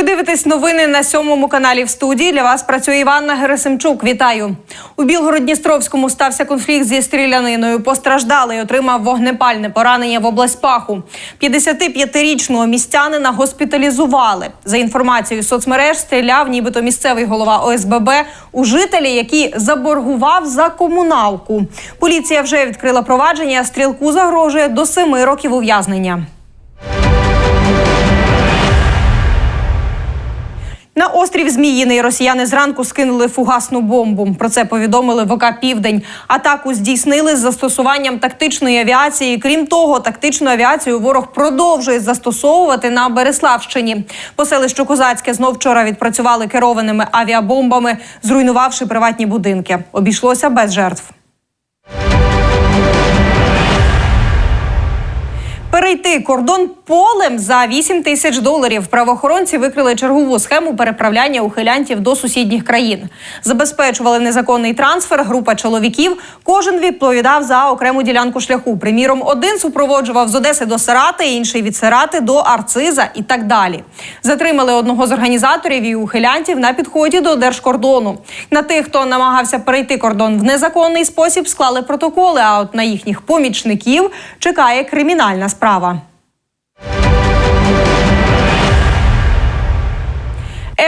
Ви дивитесь новини на сьомому каналі в студії. Для вас працює Іванна Герасимчук. Вітаю у Білгород-Дністровському. Стався конфлікт зі стріляниною. Постраждалий отримав вогнепальне поранення в область паху. 55-річного містянина госпіталізували. За інформацією соцмереж, стріляв, нібито місцевий голова ОСББ у жителя, який заборгував за комуналку. Поліція вже відкрила провадження. Стрілку загрожує до семи років ув'язнення. Острів Зміїний росіяни зранку скинули фугасну бомбу. Про це повідомили ВК Південь. Атаку здійснили з застосуванням тактичної авіації. Крім того, тактичну авіацію ворог продовжує застосовувати на Береславщині. Поселище Козацьке знов вчора відпрацювали керованими авіабомбами, зруйнувавши приватні будинки. Обійшлося без жертв. Перейти кордон полем за 8 тисяч доларів. Правоохоронці викрили чергову схему переправляння ухилянтів до сусідніх країн. Забезпечували незаконний трансфер. Група чоловіків. Кожен відповідав за окрему ділянку шляху. Приміром, один супроводжував з Одеси до Сарати, інший від Сарати до Арциза і так далі. Затримали одного з організаторів і ухилянтів на підході до держкордону. На тих, хто намагався перейти кордон в незаконний спосіб, склали протоколи. А от на їхніх помічників чекає кримінальна справа. справа.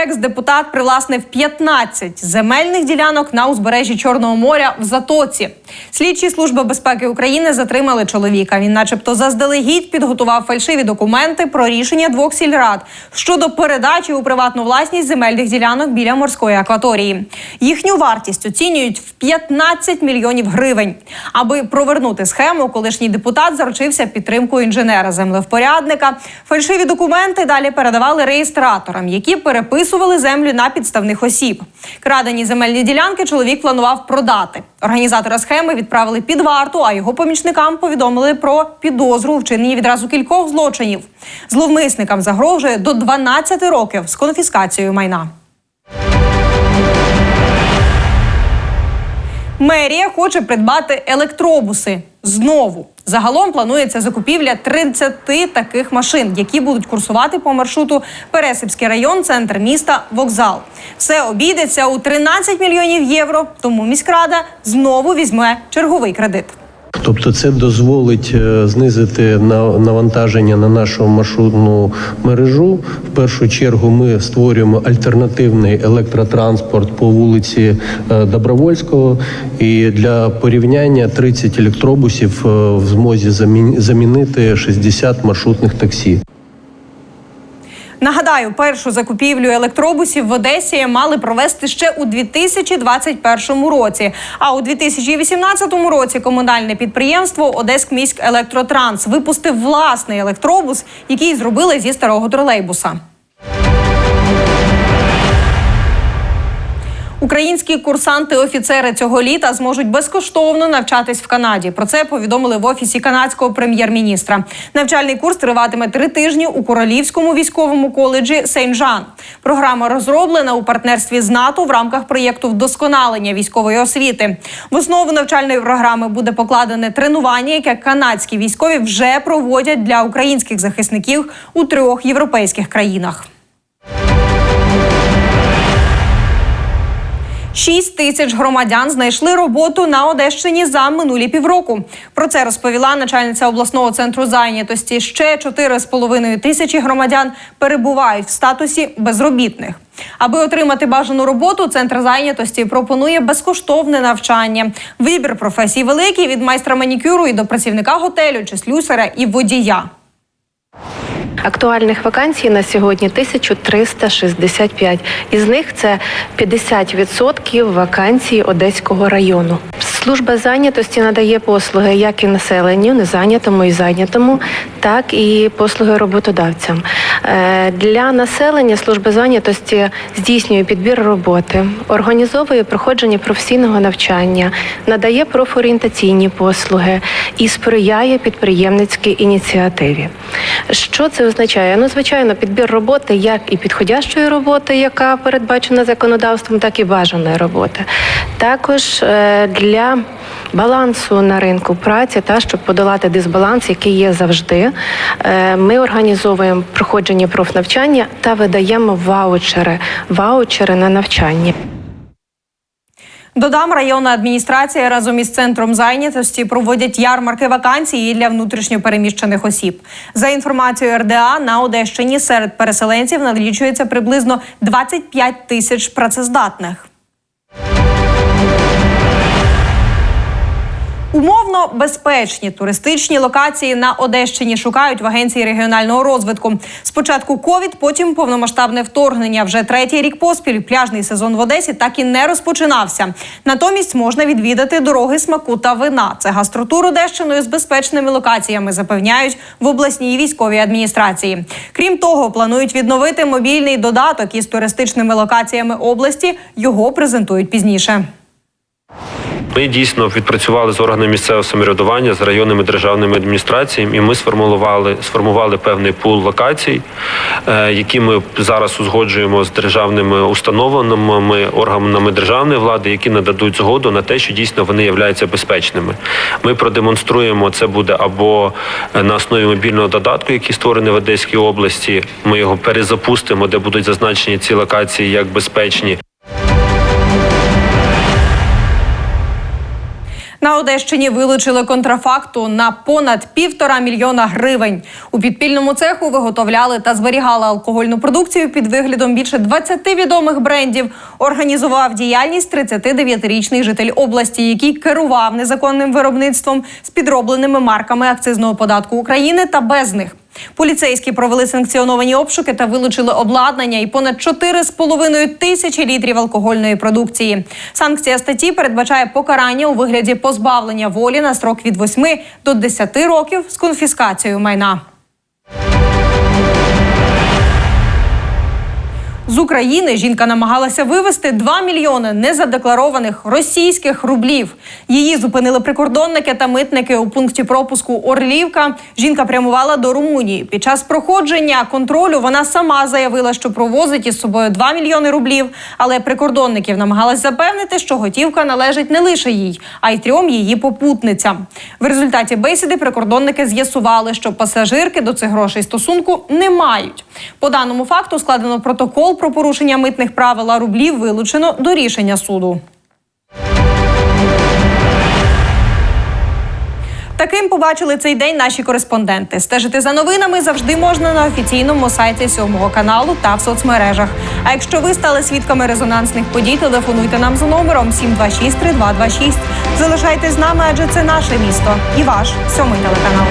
Екс-депутат привласнив 15 земельних ділянок на узбережжі Чорного моря в Затоці. Слідчі служби безпеки України затримали чоловіка. Він, начебто, заздалегідь підготував фальшиві документи про рішення двох сільрад щодо передачі у приватну власність земельних ділянок біля морської акваторії. Їхню вартість оцінюють в 15 мільйонів гривень. Аби провернути схему, колишній депутат заручився підтримкою інженера землевпорядника. Фальшиві документи далі передавали реєстраторам, які переписували землю на підставних осіб. Крадені земельні ділянки чоловік планував продати. Організатора схеми відправили під варту, а його помічникам повідомили про підозру вчиненні відразу кількох злочинів. Зловмисникам загрожує до 12 років з конфіскацією майна. Мерія хоче придбати електробуси знову. Загалом планується закупівля 30 таких машин, які будуть курсувати по маршруту Пересипський район, центр міста, вокзал. Все обійдеться у 13 мільйонів євро. Тому міськрада знову візьме черговий кредит. Тобто це дозволить е, знизити на- навантаження на нашу маршрутну мережу. В першу чергу ми створюємо альтернативний електротранспорт по вулиці е, Добровольського. І для порівняння 30 електробусів е, в змозі замін- замінити 60 маршрутних таксі. Нагадаю, першу закупівлю електробусів в Одесі мали провести ще у 2021 році. А у 2018 році комунальне підприємство Одеськміськ Електротранс випустив власний електробус, який зробили зі старого тролейбуса. Українські курсанти-офіцери цього літа зможуть безкоштовно навчатись в Канаді. Про це повідомили в офісі канадського прем'єр-міністра. Навчальний курс триватиме три тижні у Королівському військовому коледжі Сейн-Жан. Програма розроблена у партнерстві з НАТО в рамках проєкту вдосконалення військової освіти. В основу навчальної програми буде покладене тренування, яке канадські військові вже проводять для українських захисників у трьох європейських країнах. 6 тисяч громадян знайшли роботу на Одещині за минулі півроку. Про це розповіла начальниця обласного центру зайнятості. Ще 4,5 тисячі громадян перебувають в статусі безробітних. Аби отримати бажану роботу, центр зайнятості пропонує безкоштовне навчання. Вибір професій великий від майстра манікюру і до працівника готелю чи слюсаря і водія. Актуальних вакансій на сьогодні 1365. Із них це 50% вакансій Одеського району. Служба зайнятості надає послуги як і населенню, незайнятому і зайнятому, так і послуги роботодавцям. Е, Для населення служба зайнятості здійснює підбір роботи, організовує проходження професійного навчання, надає профорієнтаційні послуги і сприяє підприємницькій ініціативі. Що це означає? Ну, звичайно, підбір роботи, як і підходящої роботи, яка передбачена законодавством, так і бажаної роботи. Також е, для балансу на ринку праці та щоб подолати дисбаланс, який є завжди. Е, Ми організовуємо проходження профнавчання та видаємо ваучери, ваучери на навчання. Додам, районна адміністрація разом із центром зайнятості проводять ярмарки вакансій для внутрішньопереміщених осіб. За інформацією РДА на Одещині серед переселенців налічується приблизно 25 тисяч працездатних. Умовно безпечні туристичні локації на Одещині шукають в агенції регіонального розвитку. Спочатку ковід, потім повномасштабне вторгнення. Вже третій рік поспіль пляжний сезон в Одесі так і не розпочинався. Натомість можна відвідати дороги смаку та вина. Це гастротур Одещиною з безпечними локаціями запевняють в обласній військовій адміністрації. Крім того, планують відновити мобільний додаток із туристичними локаціями області. Його презентують пізніше. Ми дійсно відпрацювали з органами місцевого самоврядування з районними державними адміністраціями, і ми сформували сформували певний пул локацій, е, які ми зараз узгоджуємо з державними установами, органами державної влади, які нададуть згоду на те, що дійсно вони являються безпечними. Ми продемонструємо це буде або е, на основі мобільного додатку, який створений в Одеській області. Ми його перезапустимо, де будуть зазначені ці локації як безпечні. На Одещині вилучили контрафакту на понад півтора мільйона гривень. У підпільному цеху виготовляли та зберігали алкогольну продукцію під виглядом більше 20 відомих брендів. Організував діяльність 39-річний житель області, який керував незаконним виробництвом з підробленими марками акцизного податку України та без них. Поліцейські провели санкціоновані обшуки та вилучили обладнання і понад 4,5 тисячі літрів алкогольної продукції. Санкція статті передбачає покарання у вигляді позбавлення волі на строк від 8 до 10 років з конфіскацією майна. З України жінка намагалася вивезти 2 мільйони незадекларованих російських рублів. Її зупинили прикордонники та митники у пункті пропуску Орлівка. Жінка прямувала до Румунії. Під час проходження контролю вона сама заявила, що провозить із собою 2 мільйони рублів. Але прикордонників намагалась запевнити, що готівка належить не лише їй, а й трьом її попутницям. В результаті бесіди прикордонники з'ясували, що пасажирки до цих грошей стосунку не мають. По даному факту складено протокол про порушення митних правил, рублів вилучено до рішення суду. Таким побачили цей день наші кореспонденти. Стежити за новинами завжди можна на офіційному сайті сьомого каналу та в соцмережах. А якщо ви стали свідками резонансних подій, телефонуйте нам за номером 726 3226. Залишайтесь з нами, адже це наше місто і ваш сьомий телеканал.